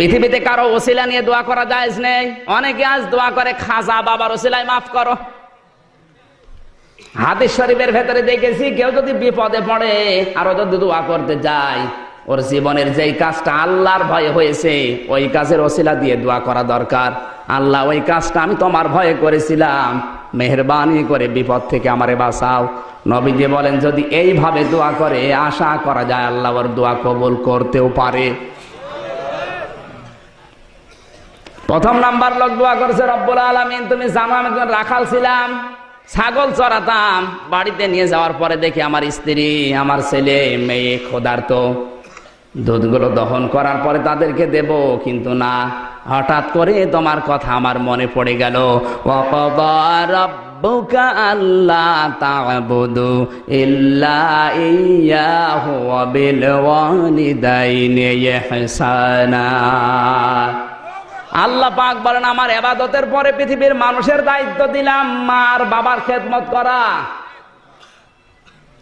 পৃথিবীতে কারও ওসিলা নিয়ে দোয়া করা যায় নেই। অনেকে আজ দোয়া করে, খাজা, বাবার ওসিলায় মাফ করো। হাদিস শরীফের ভেতরে দেখেছি, কেউ যদি বিপদে পড়ে, আরও যদি দোয়া করতে যায়, ওর জীবনের যেই কাজটা আল্লাহর ভয়ে হয়েছে, ওই কাজের ওসিলা দিয়ে দোয়া করা দরকার। আল্লাহ, ওই কাজটা আমি তোমার ভয়ে করেছিলাম। মেহরবানি করে বিপদ থেকে আমারে বাঁচাও। নবীজি বলেন, যদি এইভাবে দোয়া করে, আশা করা যায় আল্লাহর দোয়া কবুল করতেও পারে। প্রথম নাম্বার লোক দোয়া করছে, রব্বুল আলমিন, তুমি জানো আমি রাখাল ছিলাম? ছাগল চড়াতাম। বাড়িতে নিয়ে যাওয়ার পরে দেখি আমার স্ত্রী, আমার ছেলে, মেয়ে খোদার্ত দুধগুলো দহন করার পরে তাদেরকে দেব, কিন্তু না। হঠাৎ করে তোমার কথা আমার মনে পড়ে গেল। রব্বুকা আল্লাহ পাক বলেন, আমার এবাদতের পরে পৃথিবীর মানুষের দায়িত্ব দিলাম, মার বাবার খেদমত করা।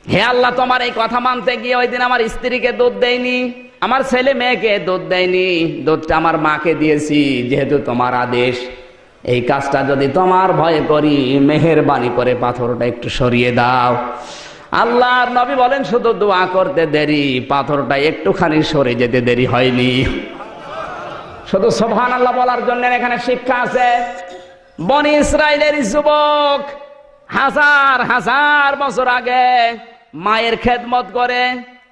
হে আল্লাহ, তোমার এই কথা মানতে গিয়ে ওই দিন আমার স্ত্রীকে দুধ দেয়নি, আমার ছেলে মেয়েকে দুধ দেয়নি, দুধটা আমার মাকে দিয়েছি, যেহেতু তোমার আদেশ। এই কাজটা যদি তোমার ভয়ে করি, মেহেরবানি করে পাথরটা একটু সরিয়ে দাও। আল্লাহর নবী বলেন, শুধু দোয়া করতে দেরি, পাথরটা একটুখানি সরে যেতে দেরি হয়নি। শুধু সোভান আল্লাহ বলার জন্য এখানে শিক্ষা আছে। বনি ইসরায়েলের যুবক হাজার হাজার বছর আগে মায়ের খেদমত করে,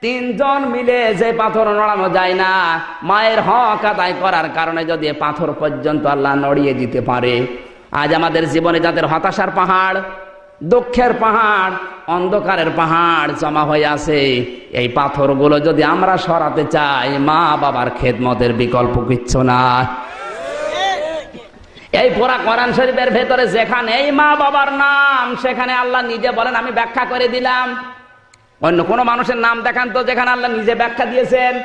তিনজন মিলে যে পাথর নড়ানো যায় না, মায়ের হক আদায় করার কারণে যদি পাথর পর্যন্ত আল্লাহ নড়িয়ে দিতে পারে। আজ আমাদের জীবনে যাদের হতাশার পাহাড়, দুঃখের পাহাড় অন্ধকারের পাহাড় জমা হয়ে আছে। এই পাথরগুলো যদি আমরা সরাতে চাই, মা বাবার খেদমতের বিকল্প কিচ্ছু না। এই পুরা কোরআন শরীফের ভেতরে যেখানে এই মা বাবার নাম, সেখানে আল্লাহ নিজে বলেন, আমি ব্যাখ্যা করে দিলাম। অন্য কোনো মানুষের নাম দেখান তো, যেখানে আল্লাহ নিজে ব্যাখ্যা দিয়েছেন।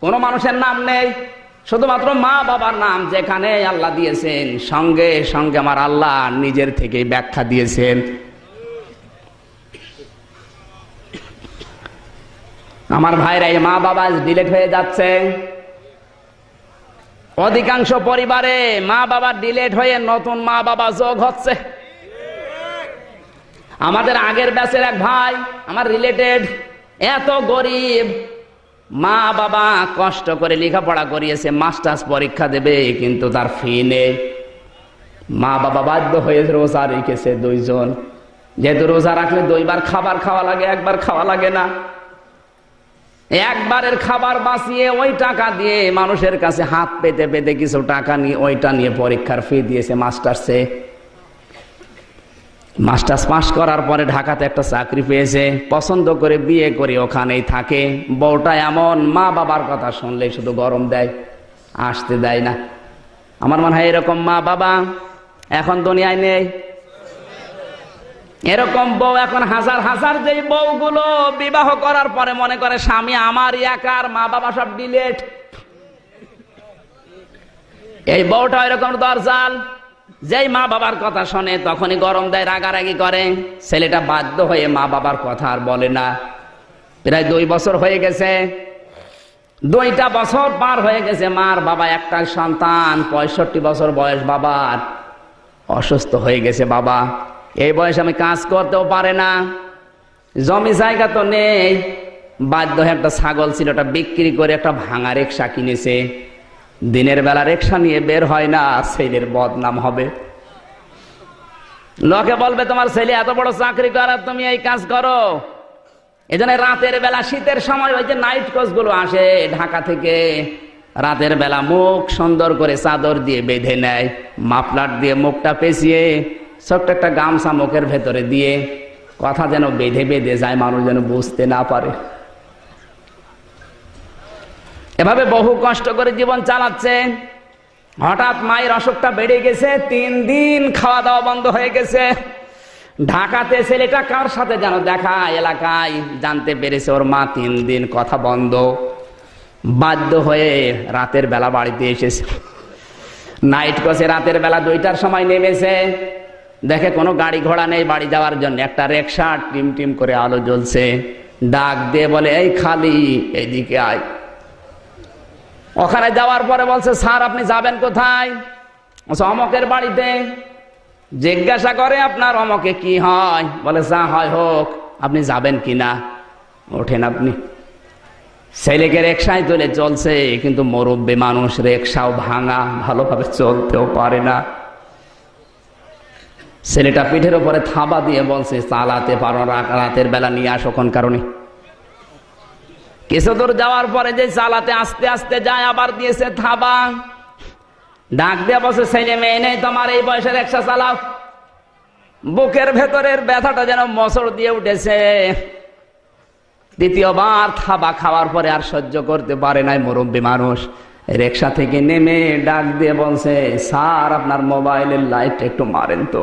কোনো মানুষের নাম নেই। শুধুমাত্র মা বাবার নাম যেখানে আল্লাহ দিয়েছেন। সঙ্গে সঙ্গে আমার আল্লাহ নিজের থেকে ব্যাখ্যা দিয়েছেন। আমার ভাইরা, এই মা বাবা ডিলেট হয়ে যাচ্ছে। অধিকাংশ পরিবারে মা বাবা ডিলেট হয়ে নতুন মা বাবা যোগ হচ্ছে। আমাদের আগের ব্যাচের এক ভাই, আমার রিলেটেড এত গরিব। মা বাবা কষ্ট করে লেখাপড়া করিয়েছে মাস্টার্স পরীক্ষা দেবে, কিন্তু তার ফি নেই। মা বাবা বাধ্য হয়ে রোজা রেখেছে দুইজন। যেহেতু রোজা রাখলে দুইবার খাবার খাওয়া লাগে, একবার খাওয়া লাগে না। একবারের খাবার বাঁচিয়ে ওই টাকা দিয়ে মানুষের কাছে হাত পেতে পেতে কিছু টাকা নিয়ে, ওইটা নিয়ে পরীক্ষার ফি দিয়েছে মাস্টার্সে মাস্টার্স পাস করার পরে ঢাকাতে একটা চাকরি পেয়েছে, পছন্দ করে বিয়ে করে ওখানেই থাকে। বউটা এমন মা বাবার কথা শুনলে শুধু গরম দেয়, আসতে দেয় না। আমার মনে হয় এরকম মা বাবা এখন দুনিয়ায় নেই। এরকম বউ এখন হাজার হাজার যে বউগুলো বিবাহ করার পরে মনে করে স্বামী আমার একার মা বাবা সব ডিলেট। এই বউটা এরকম দরজাল। যেই মা বাবার কথা শোনে, তখনই গরম দেয়, রাগারাগি করে। ছেলেটা বাধ্য হয়ে মা বাবার কথা আর বলে না। প্রায় দুই বছর হয়ে গেছে। দুইটা বছর পার হয়ে গেছে, মার বাবা একটা সন্তান, পঁয়ষট্টি বছর বয়স বাবার। অসুস্থ হয়ে গেছে বাবা। এই বয়সে আমি কাজ করতেও পারে না। জমি জায়গা তো নেই। বাধ্য হয়ে একটা ছাগল ছিল, ওটা বিক্রি করে একটা ভাঙা রিক্সা কিনেছে। দিনের বেলা রিক্সা নিয়ে বের হয় না, ছেলের বদনাম হবে। লোকে বলবে, তোমার ছেলে এত বড় চাকরি করে, তুমি এই কাজ করো। এই জন্য রাতের বেলা, শীতের সময় ওই যে নাইট কোচগুলো আসে, ঢাকা থেকে রাতের বেলা মুখ সুন্দর করে চাদর দিয়ে বেঁধে নেয়, মাফলার দিয়ে মুখটা পেঁচিয়ে ছোট্ট একটা গামছা মুখের ভেতরে দিয়ে কথা যেন বেঁধে বেঁধে যায়, মানুষ যেন বুঝতে না পারে। এভাবে বহু কষ্ট করে জীবন চালাচ্ছে। হঠাৎ মায়ের অসুখটা বেড়ে গেছে, তিন দিন খাওয়া দাওয়া বন্ধ হয়ে গেছে। ঢাকাতে ছেলেটা কার সাথে যেন দেখা, এলাকায় জানতে পেরেছে ওর মা তিন দিন কথা বন্ধ। বাধ্য হয়ে রাতের বেলা বাড়িতে এসেছে। নাইট কোচে রাতের বেলা দুইটার সময় নেমেছে। দেখে কোনো গাড়ি ঘোড়া নেই বাড়ি যাওয়ার জন্য। একটা রিক্সা টিম টিম করে আলো জ্বলছে। ডাক দিয়ে বলে, এই খালি এইদিকে আয়। ওখানে যাওয়ার পরে বলছে, স্যার, আপনি যাবেন কোথায়? অমকের বাড়িতে। জিজ্ঞাসা করে, আপনার অমকে কি হয়? বলে, যা হয় হোক, আপনি যাবেন কিনা ওঠেন আপনি। ছেলেকে রেকশায় তুলে চলছে, কিন্তু মুরব্বী মানুষ রেকশাও ভাঙা, ভালোভাবে চলতেও পারে না। ছেলেটা পিঠের উপরে থাবা দিয়ে বলছে, চালাতে পারো রাতের বেলা নিয়ে আসো কোন কারণে? কিছু দূর যাওয়ার পরে যে চালাতে আস্তে আস্তে যায়, আবার দিয়েছে থাবা। ডাক দিয়ে বসে ছেলে মেয়ে নেই তোমার, এই বয়সে রিক্সা চালাও। বুকের ভেতরের ব্যথাটা যেন মসর দিয়ে উঠেছে। দ্বিতীয়বার থাবা খাওয়ার পরে আর সহ্য করতে পারে নাই মুরব্বী মানুষ। রিক্সা থেকে নেমে ডাক দিয়ে বলছে, স্যার, আপনার মোবাইলের লাইট একটু মারেন তো।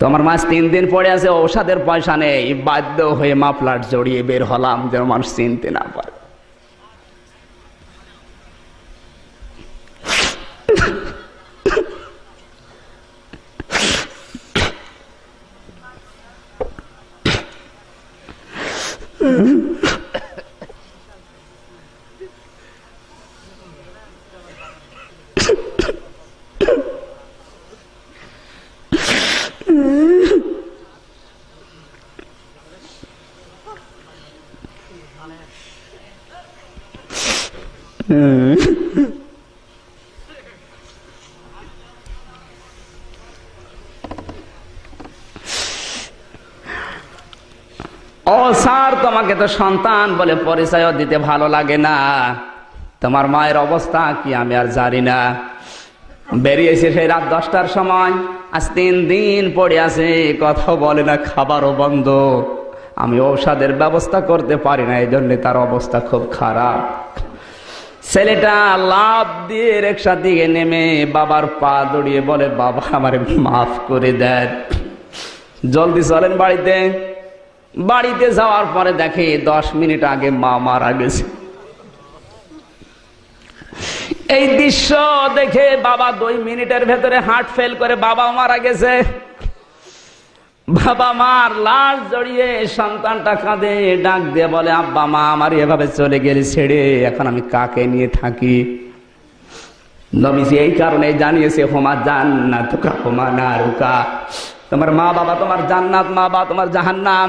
তোমার মাস তিন দিন পরে আছে, ঔষধের পয়সা নেই। বাধ্য হয়ে মাফলার জড়িয়ে বের হলাম, যেন মানুষ চিনতে না পারে। ও স্যার, তোমাকে তো সন্তান বলে পরিচয় দিতে ভালো লাগে না। তোমার মায়ের অবস্থা কি আমি আর জানি না। বেরিয়েছে সেই রাত দশটার সময়। আজ তিন দিন পড়ে আছে, কথা বলে না, খাবারও বন্ধ। আমি ঔষধের ব্যবস্থা করতে পারি না এই জন্য তার অবস্থা খুব খারাপ। ছেলেটা লাভ দিয়ে রিক্সা দিকে নেমে বাবার পা দড়িয়ে বলে, বাবা, আমার মাফ করে দেন। জলদি চলেন বাড়িতে। বাড়িতে যাওয়ার পরে দেখে দশ মিনিট আগে মা মারা গেছে। এই দৃশ্য দেখে বাবা দুই মিনিটের ভেতরে হার্ট ফেল করে বাবা মারা গেছে। বাবা মার লাশ জড়িয়ে সন্তানটা কাঁদে, ডাক দিয়ে বলে, আব্বা মা, আমার এভাবে চলে গেলে ছেড়ে, এখন আমি কাকে নিয়ে থাকি? নবীজি এই কারণে জানিয়েছে, হোমা জান্নাত হোমা নারুকা। তোমার মা বাবা তোমার জান্নাত মা বাবা তোমার জাহান্নাম।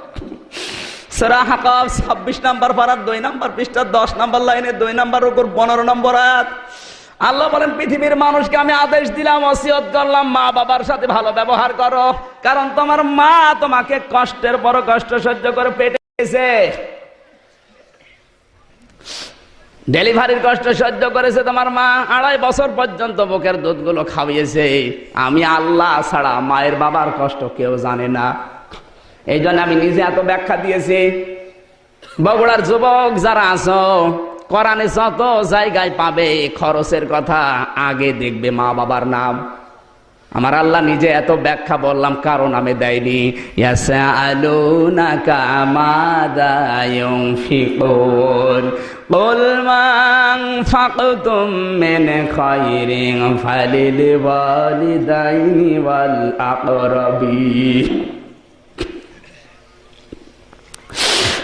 সূরা হাকাব 26 নাম্বার পারার 2 নাম্বার পৃষ্ঠা 10 নাম্বার লাইনে 2 নাম্বার উপর 15 নম্বর আল্লাহ বলেন, পৃথিবীর মানুষকে আমি আদেশ দিলাম করলাম, মা বাবার সাথে ভালো ব্যবহার করো। কারণ তোমার মা তোমাকে কষ্টের বড় কষ্ট সহ্য করে পেটেছে ডেলিভারির কষ্ট সহ্য করেছে তোমার মা, আড়াই বছর পর্যন্ত বুকের দুধগুলো খাওয়িয়েছে। আমি আল্লাহ ছাড়া মায়ের বাবার কষ্ট কেউ জানে না। এই জন্য আমি নিজে এত ব্যাখ্যা দিয়েছি বগুড়ার যুবক যারা আছো কোরআনে যত জায়গায় পাবে খরচের কথা আগে দেখবে মা বাবার নাম আমার আল্লাহ নিজে এত ব্যাখ্যা বললাম কারণ আমি দেয়নি ইয়াসআলুনাকা মাযা ইউনফিকুন قل ما أنفقتم من خير فللوالدين والأقربين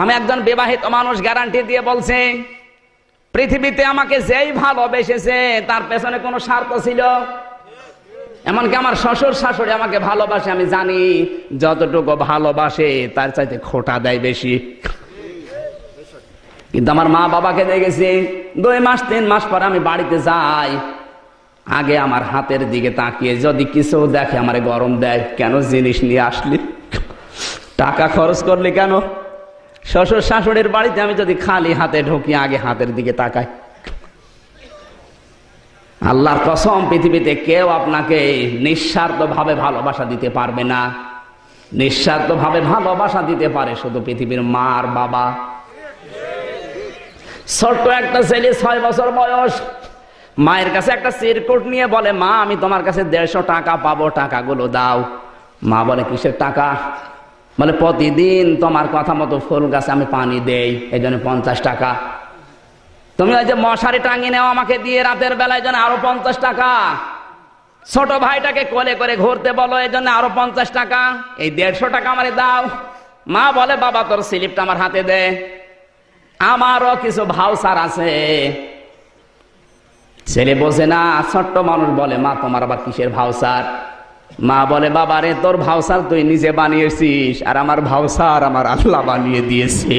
আমি একজন বিবাহিত মানুষ গ্যারান্টি দিয়ে বলছি, পৃথিবীতে আমাকে যেই ভালোবেসেছে, তার পেছনে কোনো স্বার্থ ছিল? এমনকি আমার শ্বশুর শাশুড়ি আমাকে ভালোবাসে, আমি জানি যতটুকু ভালোবাসে, তার চাইতে খোটা দেয় বেশি। কিন্তু আমার মা বাবাকে দেখেছি, দুই মাস, তিন মাস পর আমি বাড়িতে যাই, আগে আমার হাতের দিকে তাকিয়ে, যদি কিছু দেখে আমার গরম দেয়, কেন জিনিস নিয়ে আসলি? টাকা খরচ করলি কেন? শ্বশুর শাশুড়ির বাড়িতে আমি যদি খালি হাতে ঢুকি, আগে হাতের দিকে তাকাই। আল্লাহর কসম, পৃথিবীতে কেউ আপনাকে নিঃস্বার্থ ভাবে ভালোবাসা দিতে পারবে না। নিঃস্বার্থ ভাবে ভালোবাসা দিতে পারে শুধু পৃথিবীর মার বাবা। ছোট্ট একটা ছেলে, ছয় বছর বয়স। মায়ের কাছে একটা চিরকুট নিয়ে বলে, মা, আমি তোমার কাছে দেড়শো টাকা পাবো, টাকাগুলো দাও। মা বলে, কিসের টাকা? বলে, প্রতিদিন তোমার কথা মতো ফুল গাছে আমি পানি দেই এই জন্য পঞ্চাশ টাকা। তুমি ওই যে মশারি টাঙিয়ে নেও আমাকে দিয়ে, রাতের বেলায় যেন আরও পঞ্চাশ টাকা। ছোট ভাইটাকে কোলে করে ঘুরতে বলো এই জন্য আরও পঞ্চাশ টাকা। এই দেড়শো টাকা আমার দাও। মা বলে, বাবা, তোর স্লিপটা আমার হাতে দে। আমারও কিছু ভাউসার আছে। ছেলে বোঝে না, ছোট্ট মানুষ বলে, মা, তোমার আবার কিসের ভাউসার মা বলে বাবা রে তোর ভাউসার তুই নিজে বানিয়েছিস, আর আমার ভাউসার আমার আল্লাহ বানিয়ে দিয়েছে।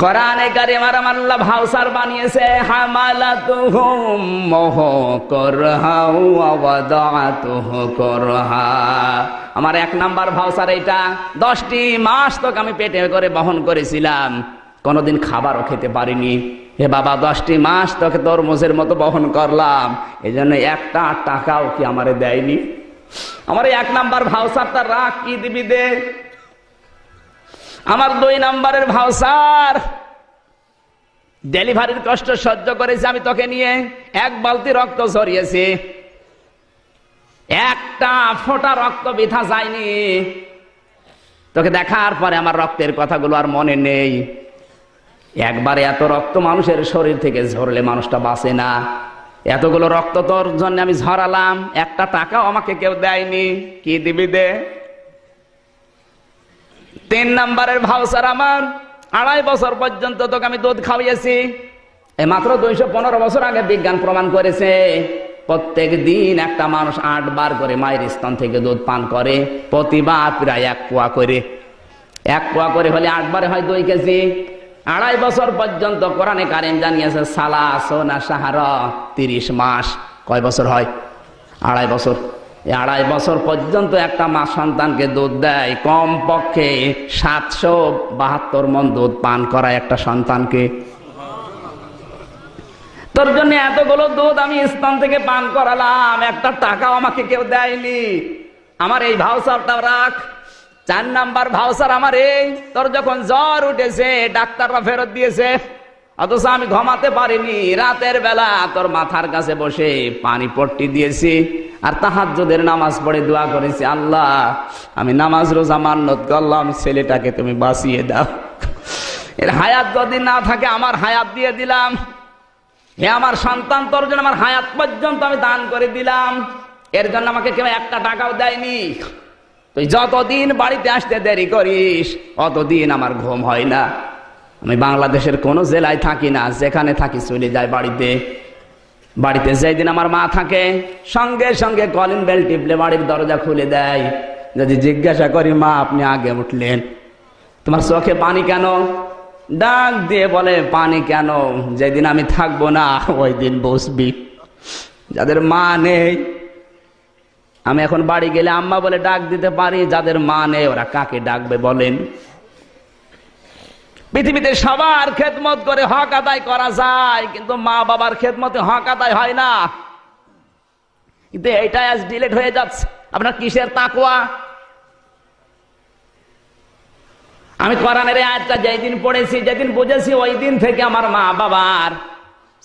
কোরআনে কারিমার আমার আল্লাহ ভাউসার বানিয়েছে, হামালাতুহুম মোহ করহা ওয়াদাতুহু করহা। আমার এক নাম্বার ভাউসার এটা দশটি মাস তোকে আমি পেটে করে বহন করেছিলাম, কোনোদিন খাবারও খেতে পারিনি। হে বাবা, দশটি মাস তোকে তরমুজের মতো বহন করলাম। এই জন্য একটা টাকাও কি আমারে দেয়নি? আমার এক নাম্বার ভাউসারটা রাখ, কি দিবি দে? আমার দুই নাম্বারের ভাউসার ডেলিভারির কষ্ট সহ্য করেছি আমি তোকে নিয়ে। এক বালতি রক্ত ঝরিয়েছি। একটা ফোঁটা রক্ত বিথা যায়নি। তোকে দেখার পরে আমার রক্তের কথাগুলো আর মনে নেই। একবারে এত রক্ত মানুষের শরীর থেকে ঝরলে মানুষটা বাঁচে না। এতগুলো রক্ত তোর জন্য আমি ঝরালাম, একটা টাকাও আমাকে কেউ দেয়নি। কি দিবি দে? তিন নাম্বারের ভাউসার আমার, আড়াই বছর পর্যন্ত তোকে আমি দুধ খাওয়াইছি এই মাত্র দুইশো পনেরো বছর আগে বিজ্ঞান প্রমাণ করেছে, প্রত্যেক দিন একটা মানুষ আট বার করে মায়ের স্তন থেকে দুধ পান করে, প্রতিবার প্রায় এক পোয়া করে। এক পোয়া করে হলে আটবারে হয় দুই কেজি। আড়াই বছর পর্যন্ত কোরআনে কারিম জানিয়েছে, সালা, সোনা, সাহারা, তিরিশ মাস। কয় বছর হয়? আড়াই বছর। আড়াই বছর পর্যন্ত একটা মা সন্তানকে দুধ দেয় কম পক্ষে সাতশো বাহাত্তর মন দুধ পান করায় একটা সন্তানকে। তোর জন্য এতগুলো দুধ আমি স্থান থেকে পান করালাম, একটা টাকাও আমাকে কেউ দেয়নি। আমার এই ভাউসারটা রাখ। চার নাম্বার ভাউসার আমার এই। তোর যখন জ্বর উঠেছে, ডাক্তাররা ফেরত দিয়েছে। অথচ আমি ঘুমাতে পারিনি। রাতের বেলা তোর মাথার কাছে বসে পানি পট্টি দিয়েছি আর তাহাজ্জুদের নামাজ পড়ে দোয়া করেছি। আল্লাহ, আমি নামাজ রোজা মান্নত করলাম, ছেলেটাকে তুমি বাঁচিয়ে দাও। এর হায়াত যদি না থাকে, আমার হায়াত দিয়ে দিলাম। হে আমার সন্তান, তোর জন্য আমার হায়াত পর্যন্ত আমি দান করে দিলাম। এর জন্য আমাকে কেউ একটা টাকাও দেয়নি। তুই যতদিন বাড়িতে আসতে দেরি করিস, অতদিন আমার ঘুম হয় না। আমি বাংলাদেশের কোনো জেলায় থাকি না, যেখানে থাকি চলে যায় বাড়িতে। বাড়িতে যেই দিন আমার মা থাকে, সঙ্গে সঙ্গে কলিং বেল টিপলে বাড়ির দরজা খুলে দেয়। যদি জিজ্ঞাসা করি, মা, আপনি আগে উঠলেন? তোমার চোখে পানি কেন? ডাক দিয়ে বলে, পানি কেন? যেদিন আমি থাকব না, ওই দিন বসবি। যাদের মা নেই আমি এখন বাড়ি গেলে আম্মা বলে ডাক দিতে পারি, যাদের মা নেই, ওরা কাকে ডাকবে বলেন? পৃথিবীতে সবার খেদমত করে হক আদায় করা যায়, কিন্তু মা বাবার খেদমতে হক আদায় হয় না। কিন্তু এইটাই আজ ডিলেট হয়ে যাচ্ছে। আপনার কিসের তাকুয়া আমি কোরআনের এই আয়াতটা যেদিন পড়েছি, যেদিন বুঝেছি, ওই দিন থেকে আমার মা বাবার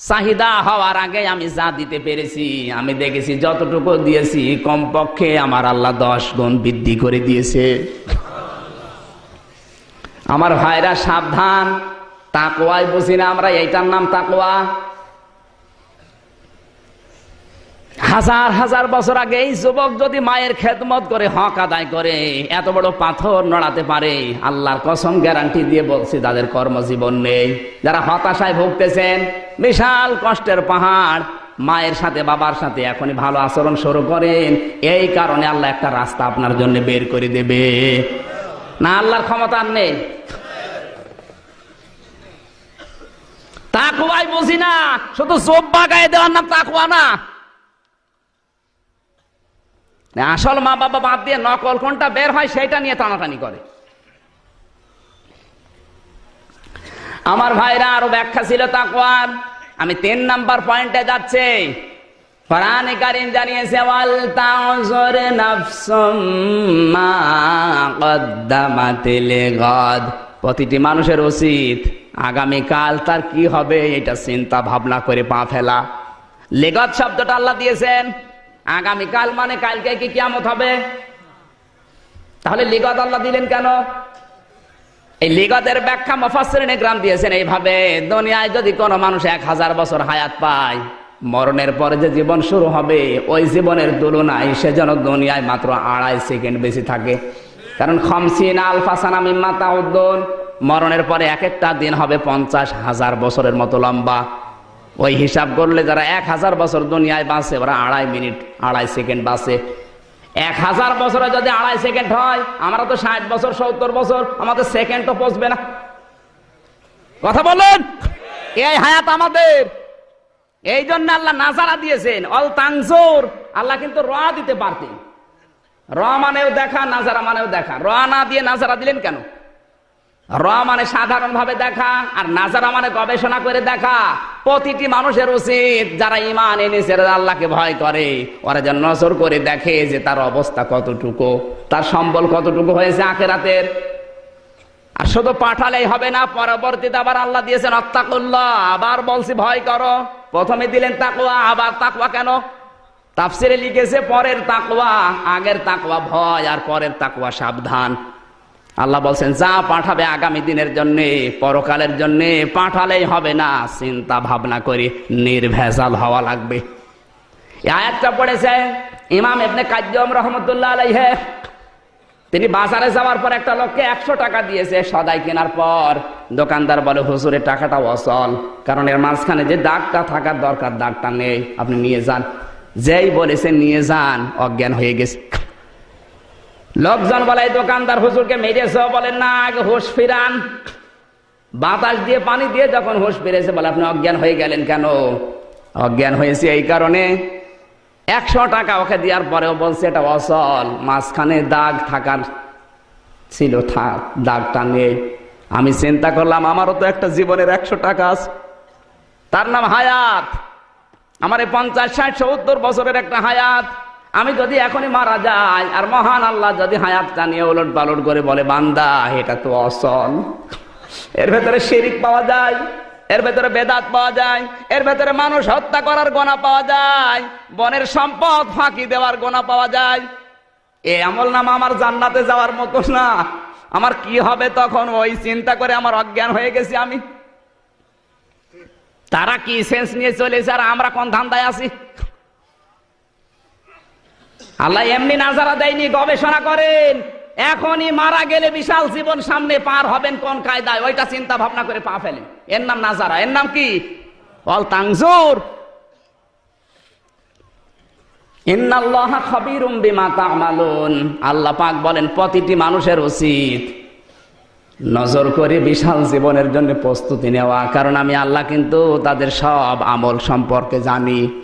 চাহিদা হওয়ার আগে আমি যা দিতে পেরেছি, আমি দেখেছি যতটুকু দিয়েছি, কমপক্ষে আমার আল্লাহ দশ গুণ বৃদ্ধি করে দিয়েছে। আমার ভাইরা সাবধান তাকোয়াই বুঝি না আমরা, এইটার নাম তাকোয়া হাজার হাজার বছর আগে এই যুবক যদি মায়ের খেদমত করে, হক আদায় করে, এত বড় পাথর নড়াতে পারে, আল্লাহর কসম গ্যারান্টি দিয়ে বলছি তাদের কর্মজীবন নেই, যারা হতাশায় ভুগতেছেন, বিশাল কষ্টের পাহাড়, মায়ের সাথে, বাবার সাথে এখনই ভালো আচরণ শুরু করেন, এই কারণে আল্লাহ একটা রাস্তা আপনার জন্য বের করে দেবে। না, আল্লাহর ক্ষমতা নেই। তাকুয়াই বুঝি না, শুধু জোব্বা গায়ে দেওয়ার নাম তাকুয়া না। আসল মা বাবা বাদ দিয়ে নকল কোনটা বের হয় সেটা নিয়ে টানাটানি করে। আমার ভাইরা আরও ব্যাখ্যা ছিল তাকওয়ার। আমি তিন নাম্বার পয়েন্টে যাচ্ছে। কোরআনে কারিম জানিয়েছে, ওয়াল তাউজুর নাফসুম মা কদ্দামাত লিগাদ প্রতিটি মানুষের উচিত আগামীকাল তার কি হবে এটা চিন্তা ভাবনা করে পা ফেলা। লেগত শব্দটা আল্লাহ দিয়েছেন আগামীকাল মানে কালকে কি কিয়ামত হবে? তাহলে লিগত আল্লাহ দিলেন কেন? এই লিগতের ব্যাখ্যা মফাসরিনে গ্রাম দিয়েছেন এইভাবে, দুনিয়ায় যদি কোনো মানুষ এক হাজার বছর হায়াত পায়, মরণের পরে যে জীবন শুরু হবে, ওই জীবনের তুলনায় সে যেন দুনিয়ায় মাত্র আড়াই সেকেন্ড বেশি থাকে। কারণ খমসিন আলফাসানা মিম্মা, তাউদ্দুন, মরণের পরে এক একটা দিন হবে পঞ্চাশ হাজার বছরের মতো লম্বা। ওই হিসাব করলে যারা এক হাজার বছর দুনিয়ায় বাঁচে, ওরা আড়াই মিনিট, আড়াই সেকেন্ড বাঁচে। এক হাজার বছরে যদি আড়াই সেকেন্ড হয়, আমরা তো ষাট বছর, সত্তর বছর, আমাদের সেকেন্ড তো পচবে না। কথা বলুন? এই হায়াত আমাদের। এই জন্য আল্লাহ নাজারা দিয়েছেন, অল তাংজোর আল্লাহ কিন্তু র দিতে পারতেন। র মানেও দেখা, নাজারা মানেও দেখা। র না দিয়ে নাজারা দিলেন কেন? র মানে সাধারণ ভাবে দেখা, আর নাজারা মানে গবেষণা করে দেখা। প্রতিটি মানুষের উচিত যারা ইমান এনেছে আল্লাহকে ভয় করে। ওরা যেন নজর করে দেখে যে তার অবস্থা কতটুকু, তার সম্বল কতটুকু হয়েছে আখেরাতের। আর শুধু পাঠালেই হবে না, পরবর্তীতে আবার আল্লাহ দিয়েছেন অত্তাকুল্লাহ আবার বলছি ভয় করো। প্রথমে দিলেন তাকুয়া আবার তাকুয়া কেন? তাফসিরে লিখেছে, পরের তাকুয়া আগের তাকুয়া ভয়, আর পরের তাকুয়া সাবধান। আল্লাহ বলছেন, যা পাঠাবে আগামী দিনের জন্য, পরকালের জন্য পাঠালেই হবে না। চিন্তা ভাবনা করে, নির্ভেজাল হওয়া লাগবে। আয়াতটা পড়েছে ইমাম এমনি কাজ্যম রহমতুল্লাহ আলাইহে। তিনি বাজারে যাওয়ার পর একটা লোককে একশো টাকা দিয়েছে সদাই কেনার পর। দোকানদার বলে হুজুরের টাকাটা অসল কারণ এর মাঝখানে যে দাগটা থাকার দরকার, দাগটা নেই। আপনি নিয়ে যান। যেই বলেছে নিয়ে যান, অজ্ঞান হয়ে গেছে। লোকজন বলে দোকানদার হুজুরকে মেরেছ? বলেন না, আগে হোশ ফিরান। বাতাস দিয়ে, পানি দিয়ে যখন হোশ ফিরেছে, বলে, আপনি অজ্ঞান হয়ে গেলেন কেন? অজ্ঞান হয়েছে এই কারণে একশো টাকা ওকে দেওয়ার পরেও বলছে, এটা অসল মাঝখানে দাগ থাকার ছিল থাক দাগটা নেই। আমি চিন্তা করলাম, আমারও তো একটা জীবনের একশো টাকা আছে। তার নাম হায়াত। আমার এই পঞ্চাশ, ষাট, সত্তর বছরের একটা হায়াত। আমি যদি এখনই মারা যাই, আর মহান আল্লাহ যদি হায়াতটা নিয়ে ওলট পালট করে বলে, বান্দা, এটা তো অসল। এর ভেতরে শিরিক পাওয়া যায়, এর ভেতরে বেদাত পাওয়া যায়, এর ভেতরে মানুষ হত্যা করার গোনা পাওয়া যায়, বনের সম্পদ ফাঁকি দেওয়ার গোনা পাওয়া যায়। এ আমল নাম আমার জান্নাতে যাওয়ার মতো না। আমার কি হবে তখন? ওই চিন্তা করে আমার অজ্ঞান হয়ে গেছি আমি। তারা কি সেন্স নিয়ে চলেছে? আর আমরা কোন ধান্দায় আছি? আল্লাহ এমনি নাজারা দেয়নি, গবেষণা করেন। এখনই মারা গেলে বিশাল জীবন সামনে পার হবেন কোন কায়দায়? ওইটা চিন্তা ভাবনা করে পা ফেলেন। এর নাম নাজারা। এর নাম কি? অল তাংজুর। আল্লাহ পাক বলেন, প্রতিটি মানুষের উচিত নজর করে বিশাল জীবনের জন্য প্রস্তুতি নেওয়া। কারণ আমি আল্লাহ কিন্তু তাদের সব আমল সম্পর্কে জানি।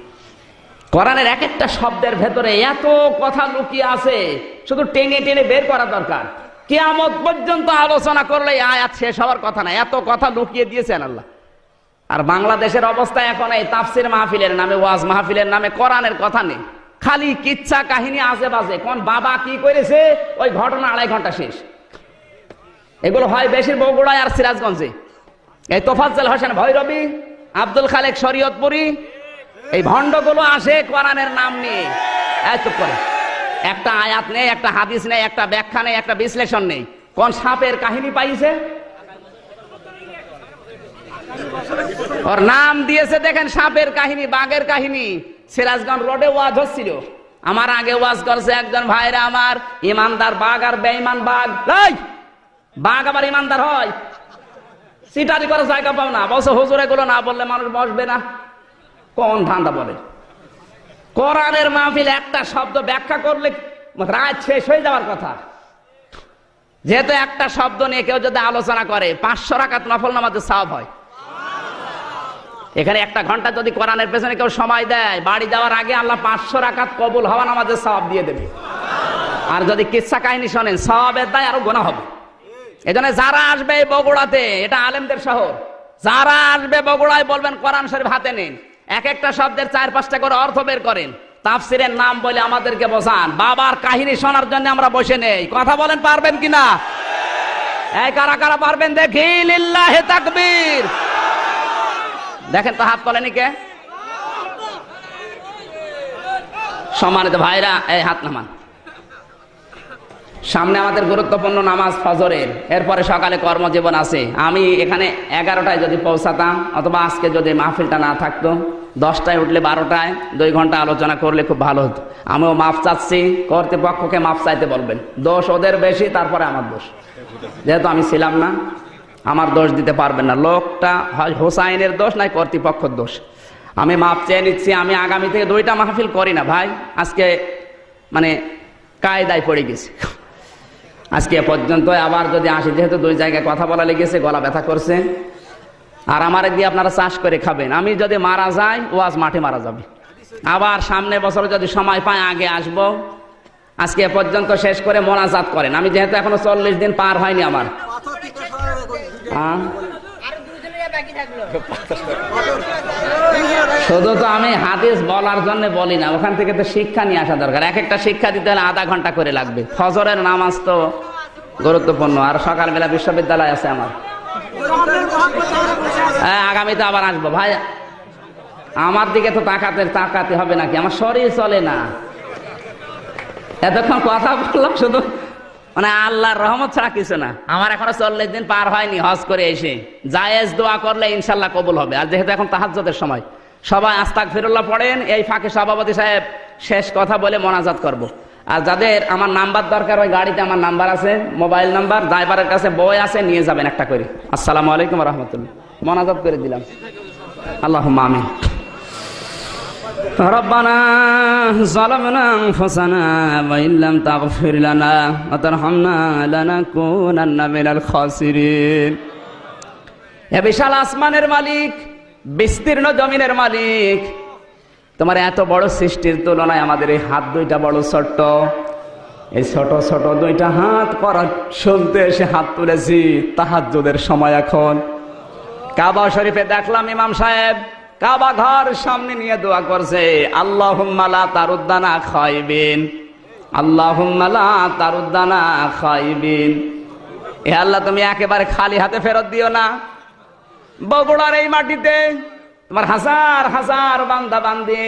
কোরআনের এক একটা শব্দের ভেতরে এত কথা লুকিয়ে আছে, শুধু টেনে টেনে বের করা দরকার। কেয়ামত পর্যন্ত আলোচনা করলে আয়াত শেষ হওয়ার কথা না, এত কথা লুকিয়ে দিয়েছেন আল্লাহ। আর বাংলাদেশের অবস্থা এখন এই তাফসির মাহফিলের নামে, ওয়াজ মাহফিলের নামে কোরআনের কথা নেই। খালি কিচ্ছা কাহিনী আজে বাজে, কোন বাবা কি করেছে, ওই ঘটনা আড়াই ঘণ্টা শেষ। এগুলো হয় বেশির বগুড়ায় আর সিরাজগঞ্জে। এই তোফাজ্জল হোসেন ভৈরবী, আব্দুল খালেক শরীয়তপুরি এই ভণ্ডগুলো আসে কোরআনের নাম নিয়ে। চুপ করে। একটা আয়াত নেই, একটা হাদিস নেই, একটা ব্যাখ্যা নেই, একটা বিশ্লেষণ নেই। কোন সাপের কাহিনী পাইছে? ওর নাম দিয়েছে দেখেন সাপের কাহিনী, বাঘের কাহিনী। সিরাজগঞ্জ রোডে ওয়াজ হচ্ছিল। আমার আগে ওয়াজ করছে একজন ভাইরা আমার, ইমানদার বাঘ আর বেঈমান বাঘ। বাঘ আবার ইমানদার হয়। সিটারি করে জায়গা পাও না। বসে হুজুর, এগুলো না বললে মানুষ বসবে না। কোন ধান্দা বলে? কোরআনের মাহফিল একটা শব্দ ব্যাখ্যা করলে রাত শেষ হয়ে যাওয়ার কথা। যেহেতু একটা শব্দ নিয়ে কেউ যদি আলোচনা করে, পাঁচশো রাকাত নফল নামাজের সাব হয়। এখানে একটা ঘণ্টা যদি কোরআনের পেছনে কেউ সময় দেয়, বাড়ি যাওয়ার আগে আল্লাহ পাঁচশো রাকাত কবুল হওয়া নামাজের সওয়াব দিয়ে দেবে। আর যদি কিচ্ছা কাহিনী শোনেন সবের দায় আরও গোনা হবে। এজন্য যারা আসবে বগুড়াতে, এটা আলেমদের শহর, যারা আসবে বগুড়ায় বলবেন কোরআন শরীফ হাতে নিন। এক একটা শব্দের চার পাঁচটা করে অর্থ বের করেন। তাফসিরের নাম বলে আমাদেরকে বোঝান। বাবার কাহিনী শোনার জন্য আমরা বসে নেই। কথা বলেন, পারবেন কিনা? এই কারা কারা পারবেন দেখি লিল্লাহে তাকবীর। দেখেন তো হাত তোলেনি কে? সম্মানিত ভাইরা, এই হাত নামান। সামনে আমাদের গুরুত্বপূর্ণ নামাজ ফজরের। এরপরে সকালে কর্মজীবন আছে। আমি এখানে এগারোটায় যদি পৌঁছাতাম, অথবা আজকে যদি মাহফিলটা না থাকতো, দশটায় উঠলে বারোটায়, দুই ঘণ্টা আলোচনা করলে খুব ভালো হতো। আমিও মাফ চাচ্ছি, কর্তৃপক্ষকে মাফ চাইতে বলবেন। দোষ ওদের বেশি, তারপরে আমার দোষ। যেহেতু আমি ছিলাম না, আমার দোষ দিতে পারবেন না। লোকটা হয় হোসাইনের দোষ, নাই কর্তৃপক্ষের দোষ। আমি মাপ চেয়ে নিচ্ছি, আমি আগামী থেকে দুইটা মাহফিল করি না ভাই। আজকে মানে কায়দায় পড়ে গেছি। আজকে পর্যন্ত আবার যদি আসি যেহেতু দুই জায়গায় কথা বলা লেগেছে গলা ব্যথা করছে। আর আমার দিয়ে আপনারা চাষ করে খাবেন। আমি যদি মারা যাই ও আজ মাঠে মারা যাবে। আবার সামনে বছর যদি সময় পাই আগে আসব। আজকে পর্যন্ত শেষ করে মোনাজাত করেন। আমি যেহেতু এখনও চল্লিশ দিন পার হয়নি আমার। হ্যাঁ? শুধু তো আমি হাদিস বলার জন্য বলি না, ওখান থেকে তো শিক্ষা নিয়ে আসা দরকার। এক একটা শিক্ষা দিতে হলে আধা ঘণ্টা করে লাগবে। ফজরের নামাজ তো গুরুত্বপূর্ণ, আর সকালবেলা বিশ্ববিদ্যালয় আছে আমার। হ্যাঁ আগামীতে আবার আসব। ভাই, আমার দিকে তো তাকাতে তাকাতে হবে নাকি? আমার শরীর চলে না। এতক্ষণ কথা বললাম শুধু মানে আল্লাহর রহমত ছাড়া কিছু না। আমার এখনও চল্লিশ দিন পার হয়নি হজ করে এসে। জায়েজ দোয়া করলে ইনশাল্লাহ কবুল হবে। আর যেহেতু এখন তাহাজ্জদের সময় সবাই আস্তাক ফিরুল্লাহ পড়েন এই ফাঁকে সভাপতি সাহেব শেষ কথা বলে মোনাজাত করব। আর যাদের আমার নাম্বার দরকার ওই গাড়িতে আমার নাম্বার আছে মোবাইল নাম্বার ড্রাইভারের কাছে বই আছে নিয়ে যাবেন একটা করে আসসালামু আলাইকুম রহমতুল্লাহ মোনাজাত করে দিলাম আল্লাহ আমিন ربنا ظلمنا أنفسنا وإن لم تغفر لنا وترحمنا لنكونن من الخاسرين এ বিশাল আসমানের মালিক বিস্তীর্ণ জমিনের মালিক। তোমার এত বড় সৃষ্টির তুলনায় আমাদের এই হাত দুইটা বড় ছোট্ট। এই ছোট ছোট দুইটা হাত করা শুনতে এসে হাত তুলেছি। তাহাজ্জুদের সময় এখন। কাবা শরীফে দেখলাম ইমাম সাহেব কাবা ঘর সামনে নিয়ে দোয়া করছে আল্লাহ তারুদ্দানা খাইবিন আল্লাহ তারুদ্দানা খাইবিন এ আল্লাহ, তুমি একেবারে খালি হাতে ফেরত দিও না। বগুড়ার এই মাটিতে তোমার হাজার হাজার বান্দা বান্দি।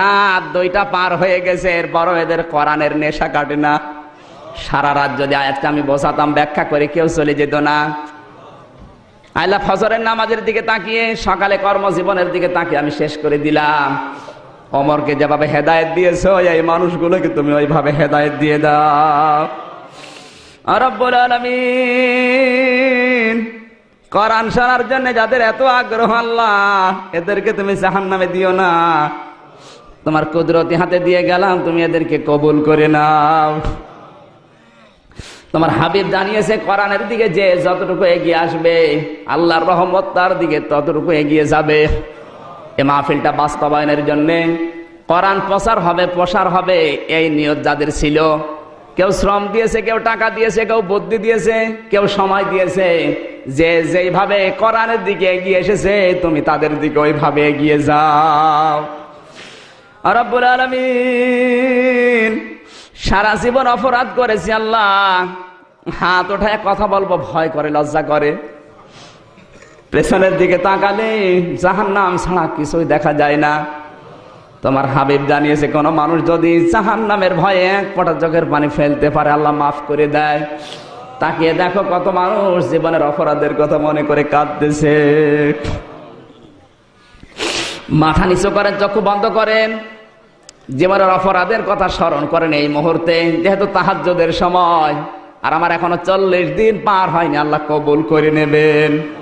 রাত দুইটা পার হয়ে গেছে, এরপরও এদের কোরআনের নেশা কাটে না। সারা রাত যদি আয়াতটা আমি বসাতাম ব্যাখ্যা করে কেউ চলে যেত না। আল্লাহ ফজরের নামাজের দিকে তাকিয়ে, সকালে কর্মজীবনের দিকে তাকিয়ে আমি শেষ করে দিলাম। অমরকে যেভাবে হেদায়েত দিয়েছ, এই মানুষগুলোকে তুমি ওইভাবে হেদায়েত দিয়ে দাও। রব্বুল আলামিন। কোরআন শোনার জন্য যাদের এত আগ্রহ আল্লাহ, এদেরকে তুমি জাহান নামে দিও না। তোমার কুদরতি হাতে দিয়ে গেলাম, তুমি এদেরকে কবুল করে নাও। তোমার হাবিব জানিয়েছে, কোরআনের দিকে যে যতটুকু এগিয়ে আসবে, আল্লাহর রহমত তার দিকে ততটুকু এগিয়ে যাবে। এ মাহফিলটা বাস্তবায়নের জন্যে কোরআন প্রচার হবে, প্রসার হবে, এই নিয়ত যাদের ছিল কেউ শ্রম দিয়েছে, কেউ টাকা দিয়েছে, কেউ বুদ্ধি দিয়েছে, কেউ সময় দিয়েছে। যে যেইভাবে কোরআনের দিকে এগিয়ে এসেছে, তুমি তাদের দিকে ওইভাবে এগিয়ে যাও। আলমিন, সারা জীবন অপরাধ করেছি আল্লাহ। হাত ওঠায় কথা বলব, ভয় করে, লজ্জা করে। পেছনের দিকে তাকালে জাহান নাম ছাড়া কিছুই দেখা যায় না। তোমার হাবিব জানিয়েছে, কোন মানুষ যদি জাহান নামের ভয়ে এক পটা চোখের পানি ফেলতে পারে, আল্লাহ মাফ করে দেয়। তাকিয়ে দেখো কত মানুষ জীবনের অপরাধের কথা মনে করে কাঁদতেছে। মাথা নিচু করেন, চক্ষু বন্ধ করেন। জীবনের অপরাধের কথা স্মরণ করেন এই মুহূর্তে, যেহেতু তাহাজ্জদের সময়। আর আমার এখনও চল্লিশ দিন পার হয়নি, আল্লাহ কবুল করে নেবেন।